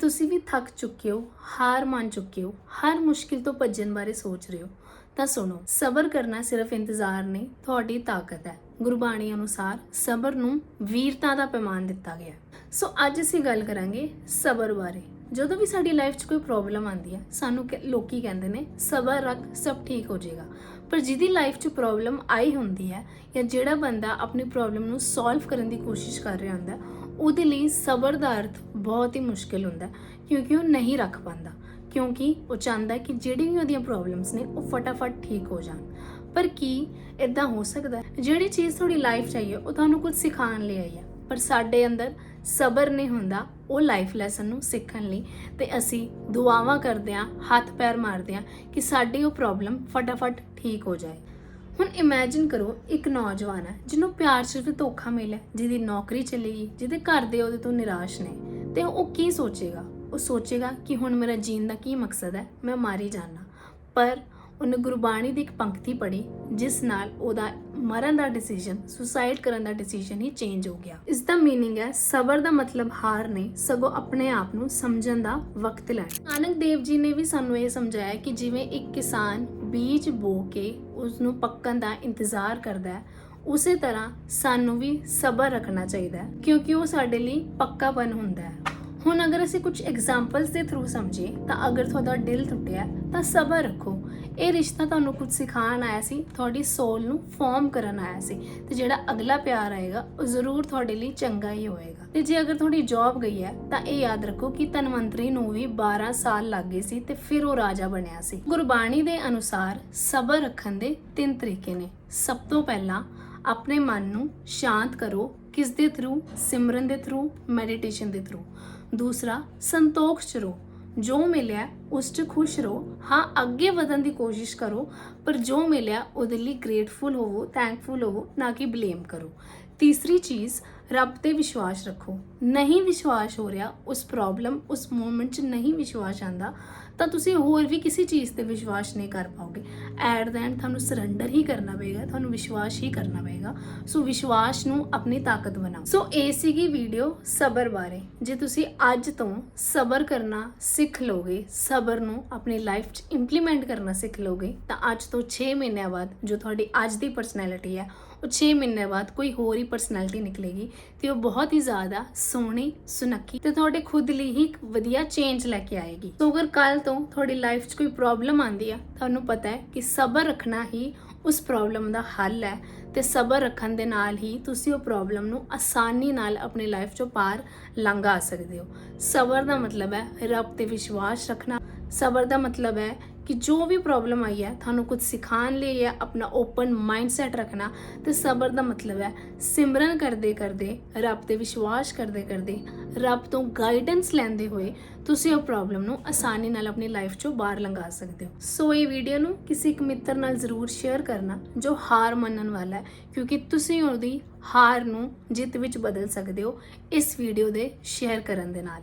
ਤੁਸੀਂ ਵੀ ਥੱਕ ਚੁੱਕੇ ਹੋ, ਹਾਰ ਮੰਨ ਚੁੱਕੇ ਹੋ, ਹਰ ਮੁਸ਼ਕਿਲ ਤੋਂ ਭੱਜਣ ਬਾਰੇ ਸੋਚ ਰਹੇ ਹੋ, ਤਾਂ ਸੁਣੋ, ਸਬਰ ਕਰਨਾ ਸਿਰਫ ਇੰਤਜ਼ਾਰ ਨਹੀਂ, ਤੁਹਾਡੀ ਤਾਕਤ ਹੈ। ਗੁਰਬਾਣੀ ਅਨੁਸਾਰ ਸਬਰ ਨੂੰ ਵੀਰਤਾ ਦਾ ਪੈਮਾਨ ਦਿੱਤਾ ਗਿਆ ਸੋ ਅੱਜ ਅਸੀਂ ਗੱਲ ਕਰਾਂਗੇ ਸਬਰ ਬਾਰੇ। ਜਦੋਂ ਵੀ ਸਾਡੀ ਲਾਈਫ 'ਚ ਕੋਈ ਪ੍ਰੋਬਲਮ ਆਉਂਦੀ ਹੈ, ਸਾਨੂੰ ਕਿ- ਲੋਕੀ ਕਹਿੰਦੇ ਨੇ, ਸਬਰ ਰੱਖ, ਸਭ ਠੀਕ ਹੋ ਜਾਏਗਾ। ਪਰ ਜਿਹਦੀ ਲਾਈਫ 'ਚ ਪ੍ਰੋਬਲਮ ਆਈ ਹੁੰਦੀ ਹੈ ਜਾਂ ਜਿਹੜਾ ਬੰਦਾ ਆਪਣੀ ਪ੍ਰੋਬਲਮ ਨੂੰ ਸੋਲਵ ਕਰਨ ਦੀ ਕੋਸ਼ਿਸ਼ ਕਰ ਰਿਹਾ ਹੁੰਦਾ, ਉਹਦੇ ਲਈ ਸਬਰ ਦਾ ਅਰਥ ਬਹੁਤ ਹੀ ਮੁਸ਼ਕਿਲ ਹੁੰਦਾ ਕਿਉਂਕਿ ਉਹ ਨਹੀਂ ਰੱਖ ਪਾਉਂਦਾ, ਕਿਉਂਕਿ ਉਹ ਚਾਹੁੰਦਾ ਕਿ ਜਿਹੜੀ ਵੀ ਉਹਦੀਆਂ ਪ੍ਰੋਬਲਮਸ ਨੇ ਉਹ ਫਟਾਫਟ ਠੀਕ ਹੋ ਜਾਣ। ਪਰ ਕੀ ਇਦਾਂ ਹੋ ਸਕਦਾ ਜਿਹੜੀ ਚੀਜ਼ ਤੁਹਾਡੀ ਲਾਈਫ 'ਚ ਆਈ ਚਾਹੀਏ ਉਹ ਤੁਹਾਨੂੰ ਕੁਝ ਸਿਖਾਉਣ ਲਈ ਆਈ ਹੈ। ਪਰ ਸਾਡੇ ਅੰਦਰ ਸਬਰ ਨਹੀਂ ਹੁੰਦਾ ਉਹ ਲਾਈਫ ਲੈਸਨ ਨੂੰ ਸਿੱਖਣ ਲਈ ਤੇ ਅਸੀਂ ਦੁਆਵਾਂ ਕਰਦੇ ਹਾਂ, ਹੱਥ ਪੈਰ ਮਾਰਦੇ ਹਾਂ ਕਿ ਸਾਡੀ ਉਹ ਪ੍ਰੋਬਲਮ ਫਟਾਫਟ ਠੀਕ ਹੋ ਜਾਏ। ਹੁਣ ਇਮੇਜਿਨ ਕਰੋ ਇੱਕ ਨੌਜਵਾਨ ਹੈ ਜਿਹਨੂੰ ਪਿਆਰ ਸਿਰਫ ਧੋਖਾ ਮਿਲਿਆ, ਜਿਹਦੀ ਨੌਕਰੀ ਚਲੀ ਗਈ, ਜਿਹਦੇ ਘਰ ਦੇ ਉਹਦੇ ਤੋਂ ਨਿਰਾਸ਼ ਨੇ ਤੇ ਉਹ ਕੀ ਸੋਚੇਗਾ? ਉਹ ਸੋਚੇਗਾ ਕਿ ਹੁਣ ਮੇਰਾ ਜੀਣ ਦਾ ਕੀ ਮਕਸਦ ਹੈ? ਮੈਂ ਮਾਰੀ ਜਾਣਾ। ਪਰ ਉਹਨੇ ਗੁਰਬਾਣੀ ਦੀ ਇੱਕ ਪੰਕਤੀ ਪੜ੍ਹੀ ਜਿਸ ਨਾਲ ਉਹਦਾ ਮਰਨ ਦਾ ਡਿਸੀਜਨ ਸੁਸਾਈਡ ਕਰਨ ਦਾ ਡਿਸੀਜਨ ਹੀ ਚੇਂਜ ਹੋ ਗਿਆ ਇਸ ਦਾ मीनिंग ਹੈ ਸਬਰ ਦਾ ਮਤਲਬ ਹਾਰ ਨਹੀਂ ਸਗੋਂ ਆਪਣੇ ਆਪ ਨੂੰ ਸਮਝਣ ਦਾ ਵਕਤ ਲੈਣਾ ਨਾਨਕ ਦੇਵ ਜੀ ਨੇ ਵੀ ਸਾਨੂੰ ਇਹ ਸਮਝਾਇਆ ਕਿ ਜਿਵੇਂ ਇੱਕ ਕਿਸਾਨ ਬੀਜ ਬੋ ਕੇ ਉਸ ਨੂੰ ਪੱਕਣ ਦਾ ਇੰਤਜ਼ਾਰ ਕਰਦਾ ਹੈ ਉਸੇ ਤਰ੍ਹਾਂ ਸਾਨੂੰ ਵੀ ਸਬਰ ਰੱਖਣਾ ਚਾਹੀਦਾ ਹੈ ਕਿਉਂਕਿ ਉਹ ਸਾਡੇ ਲਈ ਪੱਕਾਪਨ ਹੁੰਦਾ ਹੈ ਹੁਣ ਅਗਰ ਅਸੀਂ ਕੁਝ ਐਗਜ਼ਾਮਪਲਸ ਦੇ ਥਰੂ ਸਮਝੇ, ਤਾਂ ਅਗਰ ਤੁਹਾਡਾ ਦਿਲ ਟੁੱਟਿਆ, ਤਾਂ ਸਬਰ ਰੱਖੋ। ਇਹ ਰਿਸ਼ਤਾ ਤੁਹਾਨੂੰ ਕੁਝ ਸਿਖਾਉਣ ਆਇਆ ਸੀ, ਤੁਹਾਡੀ ਸੋਲ ਨੂੰ ਫਾਰਮ ਕਰਨ ਆਇਆ ਸੀ, ਤੇ ਜਿਹੜਾ ਅਗਲਾ ਪਿਆਰ ਆਏਗਾ, ਉਹ ਜ਼ਰੂਰ ਤੁਹਾਡੇ ਲਈ ਚੰਗਾ ਹੀ ਹੋਏਗਾ। ਤੇ ਜੇ ਅਗਰ ਤੁਹਾਡੀ ਜੌਬ ਗਈ ਹੈ, ਤਾਂ ਇਹ ਯਾਦ ਰੱਖੋ ਕਿ ਧਨਵੰਤਰੀ ਨੂੰ ਵੀ 12 ਸਾਲ ਲੱਗ ਗਏ ਸੀ ਤੇ ਫਿਰ ਉਹ ਰਾਜਾ ਬਣਿਆ ਸੀ। ਗੁਰਬਾਣੀ ਦੇ ਅਨੁਸਾਰ ਸਬਰ ਰੱਖਣ ਦੇ ਤਿੰਨ ਤਰੀਕੇ ਨੇ। ਸਭ ਤੋਂ ਪਹਿਲਾਂ ਆਪਣੇ ਮਨ ਨੂੰ ਸ਼ਾਂਤ ਕਰੋ ਕਿਸ ਦੇ ਥਰੂ ਸਿਮਰਨ ਦੇ ਥਰੂ ਮੈਡੀਟੇਸ਼ਨ ਦੇ ਥਰੂ ਦੂਸਰਾ, ਸੰਤੋਖ ਚ ਰਹੋ। ਜੋ ਮਿਲਿਆ, ਉਸ 'ਚ ਖੁਸ਼ ਰਹੋ। ਹਾਂ, ਅੱਗੇ ਵਧਣ ਦੀ ਕੋਸ਼ਿਸ਼ ਕਰੋ, ਪਰ ਜੋ ਮਿਲਿਆ, ਉਹਦੇ ਲਈ ਗ੍ਰੇਟਫੁਲ ਹੋਵੋ ਥੈਂਕਫੁਲ ਹੋਵੋ, ਨਾ ਕਿ ਬਲੇਮ ਕਰੋ। ਤੀਸਰੀ ਚੀਜ਼ ਰੱਬ ਤੇ ਵਿਸ਼ਵਾਸ ਰੱਖੋ। ਨਹੀਂ ਵਿਸ਼ਵਾਸ ਹੋ ਰਿਹਾ, ਉਸ ਪ੍ਰੋਬਲਮ ਉਸ ਮੂਮੈਂਟ 'ਚ ਨਹੀਂ ਵਿਸ਼ਵਾਸ ਆਂਦਾ ਤਾਂ ਤੁਸੀਂ ਹੋਰ ਵੀ ਕਿਸੇ ਚੀਜ਼ ਤੇ ਵਿਸ਼ਵਾਸ ਨਹੀਂ ਕਰ ਪਾਓਗੇ। ਐਟ ਦ ਐਂਡ ਤੁਹਾਨੂੰ ਸਰੈਂਡਰ ਹੀ ਕਰਨਾ ਪਏਗਾ, ਤੁਹਾਨੂੰ ਵਿਸ਼ਵਾਸ ਹੀ ਕਰਨਾ ਪਏਗਾ। ਸੋ ਵਿਸ਼ਵਾਸ ਨੂੰ ਆਪਣੀ ਤਾਕਤ ਬਣਾਓ। ਸੋ ਇਹ ਸੀਗੀ ਵੀਡੀਓ ਸਬਰ ਬਾਰੇ। ਜੇ ਤੁਸੀਂ ਅੱਜ ਤੋਂ ਸਬਰ ਕਰਨਾ ਸਿੱਖ ਲੋਗੇ ਸਬਰ ਨੂੰ ਆਪਣੀ ਲਾਈਫ 'ਚ ਇੰਪਲੀਮੈਂਟ ਕਰਨਾ ਸਿੱਖ ਲੋਗੇ ਤਾਂ ਅੱਜ ਤੋਂ 6 ਮਹੀਨਿਆਂ ਬਾਅਦ ਜੋ ਤੁਹਾਡੀ ਅੱਜ ਦੀ ਪਰਸਨੈਲਿਟੀ ਹੈ, ਉਹ 6 ਮਹੀਨੇ ਬਾਅਦ ਕੋਈ ਹੋਰ ਹੀ ਪਰਸਨੈਲਿਟੀ ਨਿਕਲੇਗੀ। ਤੇ ਉਹ ਬਹੁਤ ਹੀ ਜ਼ਿਆਦਾ ਸੋਹਣੀ, ਸੁਨੱਖੀ ਤੇ ਤੁਹਾਡੇ ਖੁਦ ਲਈ ਹੀ ਇੱਕ ਵਧੀਆ ਚੇਂਜ ਲੈ ਕੇ ਆਏਗੀ। ਸੋ ਅਗਰ ਕੱਲ ਤੋਂ ਤੁਹਾਡੀ ਲਾਈਫ 'ਚ ਕੋਈ ਪ੍ਰੋਬਲਮ ਆਂਦੀ ਆ, ਤੁਹਾਨੂੰ ਪਤਾ ਹੈ ਕਿ ਸਬਰ ਰੱਖਣਾ ਹੀ ਉਸ ਪ੍ਰੋਬਲਮ ਦਾ ਹੱਲ ਹੈ ਤੇ ਸਬਰ ਰੱਖਣ ਦੇ ਨਾਲ ਹੀ ਤੁਸੀਂ ਉਹ ਪ੍ਰੋਬਲਮ ਨੂੰ ਆਸਾਨੀ ਨਾਲ ਆਪਣੀ ਲਾਈਫ 'ਚੋਂ ਪਾਰ ਲੰਘਾ ਸਕਦੇ ਹੋ। ਸਬਰ ਦਾ ਮਤਲਬ ਹੈ ਰੱਬ ਤੇ ਵਿਸ਼ਵਾਸ ਰੱਖਣਾ। ਸਬਰ ਦਾ ਮਤਲਬ ਹੈ ਕਿ ਜੋ ਵੀ ਪ੍ਰੋਬਲਮ ਆਈ ਹੈ, ਤੁਹਾਨੂੰ ਕੁਝ ਸਿਖਾਉਣ ਲਈ ਹੈ ਆਪਣਾ ਓਪਨ ਮਾਈਂਡਸੈਟ ਰੱਖਣਾ, ਤੇ ਸਬਰ ਦਾ ਮਤਲਬ ਹੈ ਸਿਮਰਨ ਕਰਦੇ ਕਰਦੇ, ਰੱਬ ਤੇ ਵਿਸ਼ਵਾਸ ਕਰਦੇ ਕਰਦੇ, ਰੱਬ ਤੋਂ ਗਾਈਡੈਂਸ ਲੈਂਦੇ ਹੋਏ ਤੁਸੀਂ ਉਹ ਪ੍ਰੋਬਲਮ ਨੂੰ ਆਸਾਨੀ ਨਾਲ ਆਪਣੀ ਲਾਈਫ ਚੋਂ ਬਾਹਰ ਲੰਘਾ ਸਕਦੇ ਹੋ। ਸੋ ਇਹ ਵੀਡੀਓ ਨੂੰ ਕਿਸੇ ਇੱਕ ਮਿੱਤਰ ਨਾਲ ਜ਼ਰੂਰ ਸ਼ੇਅਰ ਕਰਨਾ, ਜੋ ਹਾਰ ਮੰਨਣ ਵਾਲਾ ਹੈ, ਕਿਉਂਕਿ ਤੁਸੀਂ ਉਹਦੀ ਹਾਰ ਨੂੰ ਜਿੱਤ ਵਿੱਚ ਬਦਲ ਸਕਦੇ ਹੋ ਇਸ ਵੀਡੀਓ ਦੇ ਸ਼ੇਅਰ ਕਰਨ ਦੇ ਨਾਲ।